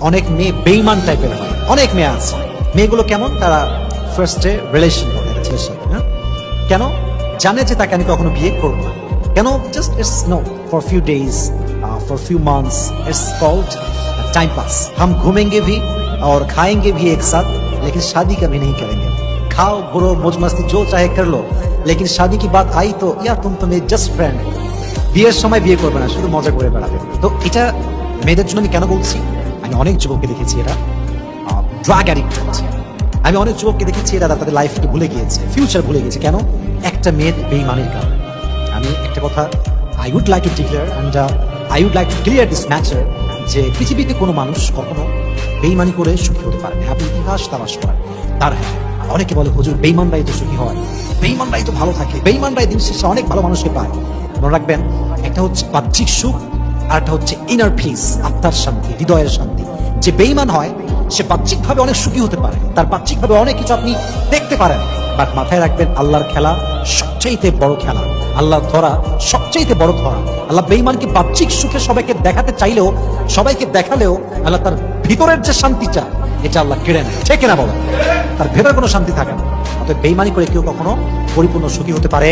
অনেক মেয়ে বেইমান টাইপের হয় অনেক মেয়ে আছে মেয়েগুলো কেমন তারা ফার্স্টে রিলেশন করে একটা ছেলের সাথে হ্যাঁ কেন জানে যে তাকে আমি কখনো বিয়ে করবো না কেন just it's no for few days for few months it's called time pass हम घूमेंगे भी और खाएंगे भी एक साथ लेकिन शादी कभी नहीं करेंगे खाओ घुरो मौज मस्ती जो चाहे कर लो लेकिन शादी की बात आई तो यार तुम तो मेरे जस्ट फ्रेंड বিয়ের সময় বিয়ে করবে না শুধু মজা করে বেড়াবে তো এটা মেয়েদের জন্য আমি কেন বলছি আমি অনেক যুবককে দেখেছি এরা ড্রাগ অ্যাডিক্ট হচ্ছে। আমি অনেক যুবককে দেখেছি এরা তাদের লাইফকে ভুলে গিয়েছে ফিউচার ভুলে গিয়েছে। কেন? একটা মেয়ের বেইমানির কারণে। আমি একটা কথা I would like to declare and I would like to clear this matter যে পৃথিবীতে কোনো মানুষ কখনো বেইমানি করে সুখী হতে পারে না। আপনি ইতিহাস তালাশ করেন। তার হ্যাঁ অনেকে বলে, হুজুর, বেইমানরাই তো সুখী হয়। বেইমানরাই তো ভালো থাকে। বেইমানরাই দিন শেষে অনেক ভালো মানুষকে পায়। মনে রাখবেন, একটা হচ্ছে বাহ্যিক সুখ, আর একটা হচ্ছে ইনার পিস আত্মার শান্তি, হৃদয়ের শান্তি। যে বেইমান হয়, সে বাহ্যিকভাবে অনেক সুখী হতে পারে। তার বাহ্যিকভাবে অনেক কিছু আপনি দেখতে পারেন। বাট মাথায় রাখবেন, আল্লাহর খেলা সবচাইতে বড় খেলা। আল্লাহর ধরা সবচাইতে বড় ধরা। আল্লাহ বেইমানকে বাহ্যিক সুখে সবাইকে দেখাতে চাইলেও, সবাইকে দেখালেও আল্লাহ তার ভিতরের যে শান্তিটা এটা আল্লাহ কেড়ে নেয়। ঠিক না বলেন? তার ভেতরে কোনো শান্তি থাকে না। অতএব বেইমানি করে কেউ কখনো পরিপূর্ণ সুখী হতে পারে